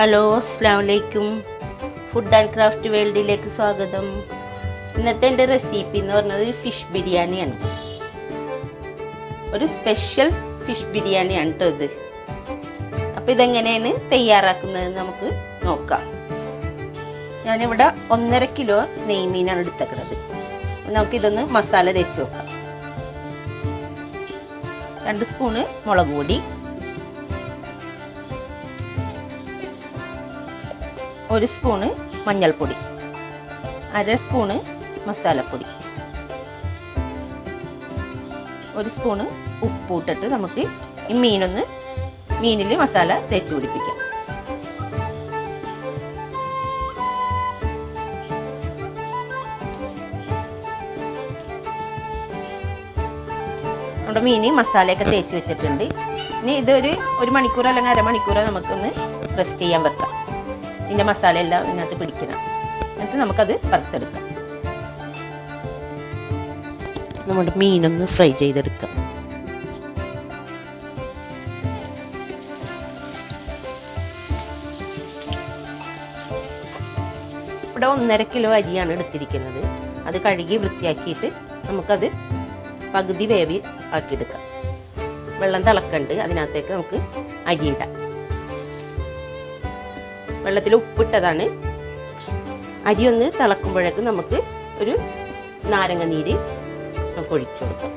Hello അസ്സാം വലൈക്കും food and craft വേൾഡിലേക്ക് സ്വാഗതം. ഇന്നത്തെ എന്റെ റെസിപ്പി എന്ന് പറഞ്ഞത് ഫിഷ് ബിരിയാണിയാണ്. ഒരു സ്പെഷ്യൽ ഫിഷ് ബിരിയാണിയാണ് കേട്ടോ ഇത്. അപ്പോൾ ഇതെങ്ങനെയാണ് തയ്യാറാക്കുന്നത് നമുക്ക് നോക്കാം. ഞാനിവിടെ ഒന്നര കിലോ നെയ്മീനാണ് എടുത്തേക്കുന്നത് നമുക്കിതൊന്ന് മസാല തേച്ച് നോക്കാം രണ്ട് സ്പൂണ് മുളക് പൊടി. ഒരു സ്പൂണ് മഞ്ഞൾപ്പൊടി അര സ്പൂണ് മസാലപ്പൊടി ഒരു സ്പൂണ് ഉപ്പ് ഇട്ടിട്ട് നമുക്ക് ഈ മീനൊന്ന് മീനിൽ മസാല തേച്ച് പിടിപ്പിക്കാം. നമ്മുടെ മീൻ മസാലയൊക്കെ തേച്ച് വെച്ചിട്ടുണ്ട്. ഇനി ഇതൊരു ഒരു മണിക്കൂർ അല്ലെങ്കിൽ അരമണിക്കൂറോ നമുക്കൊന്ന് റെസ്റ്റ് ചെയ്യാൻ വെക്കാം. ഇതിന്റെ മസാല എല്ലാം ഇതിനകത്ത് പിടിക്കണം. എന്നിട്ട് നമുക്കത് വറുത്തെടുക്കാം. നമ്മുടെ മീനൊന്ന് ഫ്രൈ ചെയ്തെടുക്കാം. ഇവിടെ ഒന്നര കിലോ അരിയാണ് എടുത്തിരിക്കുന്നത്. അത് കഴുകി വൃത്തിയാക്കിയിട്ട് നമുക്കത് പകുതി വേവി ആക്കിയെടുക്കാം വെള്ളം തിളക്കണ്ട് അതിനകത്തേക്ക് നമുക്ക് അരിയിടാം വെള്ളത്തിൽ ഉപ്പിട്ടതാണ്. അരി ഒന്ന് തിളക്കുമ്പോഴേക്കും നമുക്ക് ഒരു നാരങ്ങ നീര് നമുക്ക് ഒഴിച്ചു കൊടുക്കാം.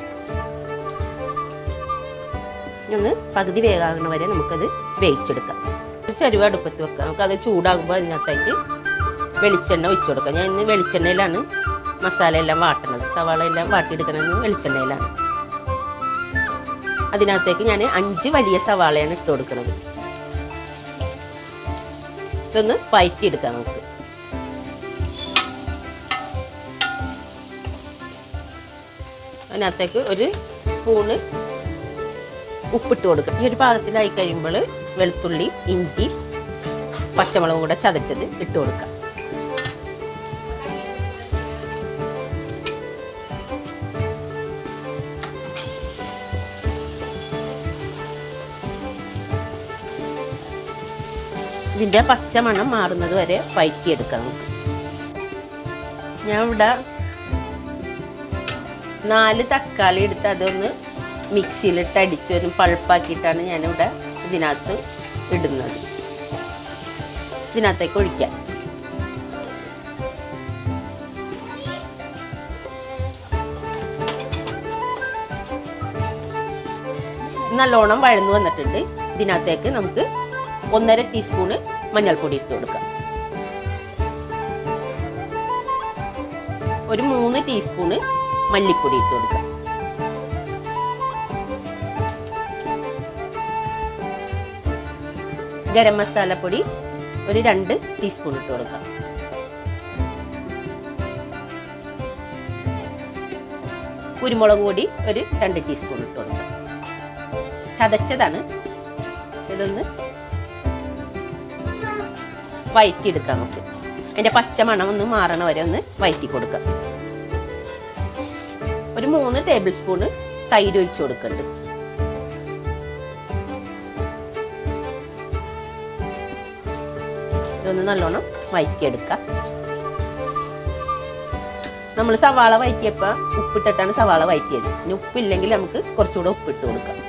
ഒന്ന് പകുതി വേകാകുന്ന വരെ നമുക്കത് വേവിച്ചെടുക്കാം. ഒരു ചരുവ അടുപ്പത്ത് വെക്കാം. നമുക്കത് ചൂടാകുമ്പോൾ അതിനകത്തായിട്ട് വെളിച്ചെണ്ണ ഒഴിച്ചു കൊടുക്കാം. ഞാൻ ഇന്ന് വെളിച്ചെണ്ണയിലാണ് മസാല എല്ലാം വാട്ടണത്. സവാള എല്ലാം വാട്ടിയെടുക്കണമെന്ന് വെളിച്ചെണ്ണയിലാണ്. അതിനകത്തേക്ക് ഞാൻ അഞ്ച് വലിയ സവാളയാണ് ഇട്ട് കൊടുക്കുന്നത്. ഇതൊന്ന് വയറ്റിയെടുക്കാം നമുക്ക്. അതിനകത്തേക്ക് ഒരു സ്പൂണ് ഉപ്പിട്ട് കൊടുക്കുക ഈ ഒരു പാകത്തിലായി കഴിയുമ്പോൾ വെളുത്തുള്ളി ഇഞ്ചി പച്ചമുളകും കൂടെ ചതച്ചത് ഇട്ട് കൊടുക്കാം. ഇതിന്റെ പച്ചമണം മാറുന്നത് വരെ വഴറ്റിയെടുക്കണം ഞാൻ ഇവിടെ നാല് തക്കാളി എടുത്ത് അതൊന്ന് മിക്സിയിലിട്ട് അടിച്ച് ഒരു പൾപ്പാക്കിയിട്ടാണ് ഞാനിവിടെ ഇതിനകത്ത് ഇടുന്നത്. ഇതിനകത്തേക്ക് ഒഴിക്കാം. നല്ലോണം വഴന്നു വന്നിട്ടുണ്ട്. ഇതിനകത്തേക്ക് നമുക്ക് ഒന്നര ടീസ്പൂണ് മഞ്ഞൾപ്പൊടി ഇട്ട് കൊടുക്കുക. ഒരു മൂന്ന് ടീസ്പൂണ് മല്ലിപ്പൊടി ഇട്ട് കൊടുക്കുക. ഗരം മസാലപ്പൊടി ഒരു രണ്ട് ടീസ്പൂൺ ഇട്ട് കൊടുക്കുക. കുരുമുളക് പൊടി ഒരു രണ്ട് ടീസ്പൂൺ ഇട്ട് കൊടുക്കുക. ചതച്ചതാണ്. ഇതൊന്ന് വയറ്റിയെടുക്കാം നമുക്ക്. അതിന്റെ പച്ചമണം ഒന്ന് മാറണ വരെ ഒന്ന് വയറ്റി കൊടുക്കാം. ഒരു മൂന്ന് ടേബിൾ സ്പൂണ് തൈര് ഒഴിച്ചു കൊടുക്കുന്നുണ്ട് ഇതൊന്ന് നല്ലോണം വയറ്റിയെടുക്കാം. നമ്മൾ സവാള വയറ്റിയപ്പോൾ ഉപ്പിട്ടിട്ടാണ് സവാള വയറ്റിയത്. ഇനി ഉപ്പില്ലെങ്കിൽ നമുക്ക് കുറച്ചുകൂടെ ഉപ്പിട്ട് കൊടുക്കാം.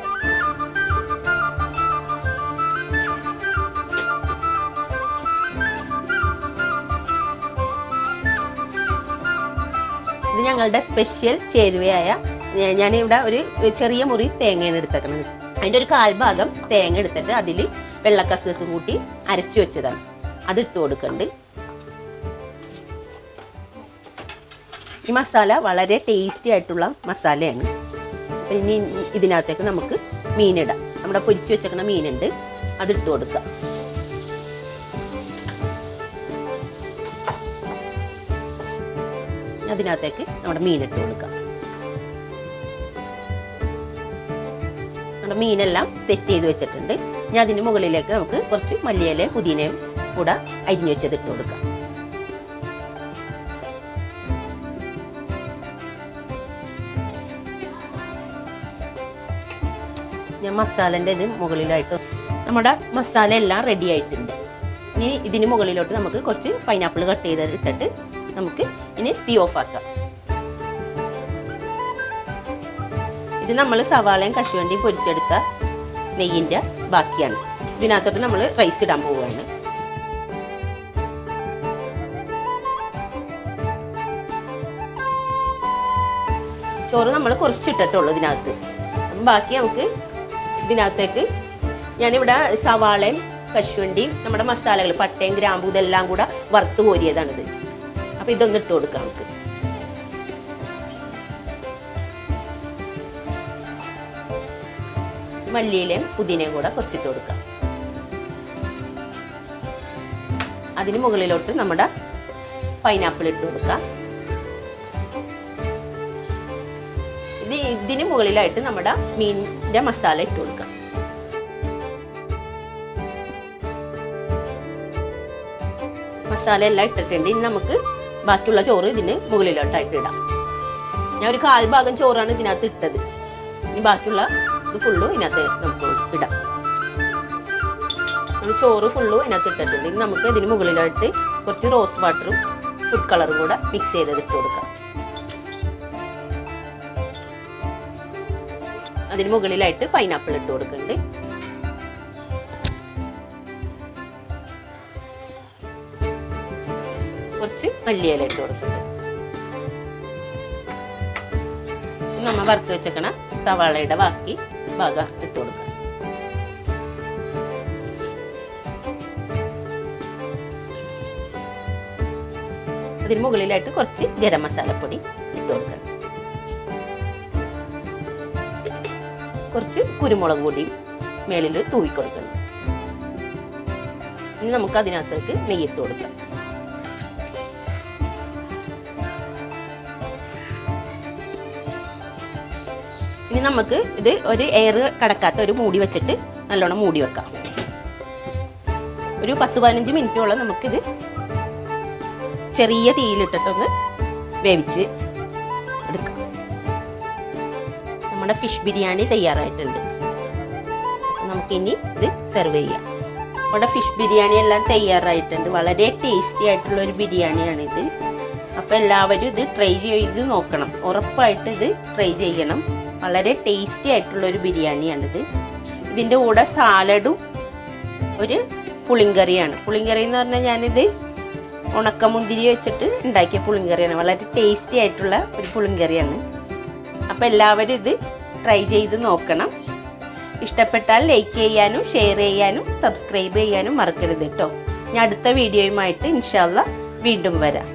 ഞങ്ങളുടെ സ്പെഷ്യൽ ചേരുവയായ ഞാനിവിടെ ഒരു ചെറിയ മുറി തേങ്ങയാണ് എടുത്തേക്കുന്നത് അതിന്റെ ഒരു കാൽഭാഗം തേങ്ങ എടുത്തിട്ട് അതിൽ വെള്ളക്കസേസ് കൂട്ടി അരച്ചു വെച്ചതാണ്. അത് ഇട്ട് കൊടുക്കുന്നുണ്ട് ഈ മസാല വളരെ ടേസ്റ്റി ആയിട്ടുള്ള മസാലയാണ്. ഇനി ഇതിനകത്തേക്ക് നമുക്ക് മീനിടാം. നമ്മുടെ പൊരിച്ചു വെച്ചേക്കുന്ന മീനുണ്ട്. അത് ഇട്ട് അതിനകത്തേക്ക് നമ്മുടെ മീനിട്ട് കൊടുക്കുക നമ്മുടെ മീനെല്ലാം സെറ്റ് ചെയ്ത് വെച്ചിട്ടുണ്ട്. ഇനി അതിന് മുകളിലേക്ക് നമുക്ക് കുറച്ച് മല്ലിയിലയും പുതിനയും കൂടെ അരിഞ്ഞു വെച്ചത് ഇട്ട് കൊടുക്കാം. ഞാൻ മസാലന്റെ ഇത് മുകളിലായിട്ട് നമ്മുടെ മസാല എല്ലാം റെഡി ആയിട്ടുണ്ട്. ഇനി ഇതിന് മുകളിലോട്ട് നമുക്ക് കുറച്ച് പൈനാപ്പിൾ കട്ട് ചെയ്ത് ഇട്ടിട്ട് നമുക്ക് ഇനി തീ ഓഫ് ആക്കാം ഇത് നമ്മൾ സവാളയും കശുവണ്ടിയും പൊരിച്ചെടുത്ത നെയ്യിന്റെ ബാക്കിയാണ്. ഇതിനകത്തോട്ട് നമ്മൾ റൈസ് ഇടാൻ പോവുകയാണ്. ചോറ് നമ്മൾ കുറച്ചിട്ടിട്ടുള്ളൂ ഇതിനകത്ത്. ബാക്കി നമുക്ക് ഇതിനകത്തേക്ക് ഞാനിവിടെ സവാളയും കശുവണ്ടിയും നമ്മുടെ മസാലകൾ പട്ടയും ഗ്രാമ്പൂ ഇതെല്ലാം കൂടെ വറുത്ത് കോരിയതാണിത്. അപ്പം ഇതൊന്ന് ഇട്ട് കൊടുക്കാം നമുക്ക്. മല്ലിയിലയും പുതിനയും കൂടെ കുറച്ചിട്ട് കൊടുക്കാം. അതിന് മുകളിലോട്ട് നമ്മുടെ പൈനാപ്പിൾ ഇട്ട് കൊടുക്കാം. ഇത് ഇതിന് മുകളിലായിട്ട് നമ്മുടെ മീനിന്റെ മസാല ഇട്ട് കൊടുക്കാം. മസാല എല്ലാം ഇട്ടിട്ടുണ്ട്. ഇനി നമുക്ക് ബാക്കിയുള്ള ചോറ് ഇതിന് മുകളിലോട്ടായിട്ട് ഇടാം. ഞാൻ ഒരു കാൽ ഭാഗം ചോറാണ് ഇതിനകത്ത് ഇട്ടത്. ഇനി ബാക്കിയുള്ള ഇത് ഫുള്ളും ഇതിനകത്ത് നമുക്ക് ഇടാം. നമ്മൾ ചോറ് ഫുള്ളും ഇതിനകത്ത് ഇട്ടിട്ടുണ്ട്. ഇനി നമുക്ക് ഇതിന് മുകളിലായിട്ട് കുറച്ച് റോസ് വാട്ടറും ഫുഡ് കളറും കൂടെ മിക്സ് ചെയ്തത് ഇട്ട് കൊടുക്കാം. അതിന് മുകളിലായിട്ട് പൈനാപ്പിൾ ഇട്ട് കൊടുക്കുന്നുണ്ട്. മല്ലിയില ഇട്ട് കൊടുക്കുന്നത് നമ്മൾ നമ്മ വറുത്ത് വെച്ചേക്കണ സവാളയുടെ ബാക്കി ഭാഗം ഇട്ട് കൊടുക്കണം. അതിന് മുകളിലായിട്ട് കുറച്ച് ഗരം മസാലപ്പൊടി ഇട്ട് കൊടുക്കണം. കുറച്ച് കുരുമുളക് പൊടിയും മേളിൽ തൂവി കൊടുക്കണം. ഇനി നമുക്ക് അതിനകത്തേക്ക് നെയ്യിട്ട് കൊടുക്കാം. ഇനി നമുക്ക് ഇത് ഒരു എയർ കടക്കാത്ത ഒരു മൂടി വെച്ചിട്ട് നല്ലോണം മൂടി വെക്കാം. ഒരു പത്ത് പതിനഞ്ച് മിനിറ്റോളം നമുക്കിത് ചെറിയ തീയിലിട്ടിട്ടൊന്ന് വേവിച്ച് എടുക്കാം. നമ്മുടെ ഫിഷ് ബിരിയാണി തയ്യാറായിട്ടുണ്ട്. നമുക്കിനി ഇത് സെർവ് ചെയ്യാം. നമ്മുടെ ഫിഷ് ബിരിയാണി എല്ലാം തയ്യാറായിട്ടുണ്ട്. വളരെ ടേസ്റ്റി ആയിട്ടുള്ള ഒരു ബിരിയാണിയാണിത്. അപ്പോൾ എല്ലാവരും ഇത് ട്രൈ ചെയ്ത് നോക്കണം. ഉറപ്പായിട്ട് ഇത് ട്രൈ ചെയ്യണം. വളരെ ടേസ്റ്റി ആയിട്ടുള്ള ഒരു ബിരിയാണിയാണിത്. ഇതിന്റെ കൂടെ സാലഡും ഒരു പുളിങ്കറിയാണ്. പുളിങ്കറി എന്ന് പറഞ്ഞാൽ ഞാനിത് ഉണക്കമുന്തിരി വെച്ചിട്ട് ഉണ്ടാക്കിയ പുളിങ്കറിയാണ്. വളരെ ടേസ്റ്റി ആയിട്ടുള്ള ഒരു പുളിങ്കറിയാണ്. അപ്പോൾ എല്ലാവരും ഇത് ട്രൈ ചെയ്ത് നോക്കണം. ഇഷ്ടപ്പെട്ടാൽ ലൈക്ക് ചെയ്യാനും ഷെയർ ചെയ്യാനും സബ്സ്ക്രൈബ് ചെയ്യാനും മറക്കരുത് കേട്ടോ ഞാൻ അടുത്ത വീഡിയോയുമായിട്ട് ഇൻഷാല്ല വീണ്ടും വരാം.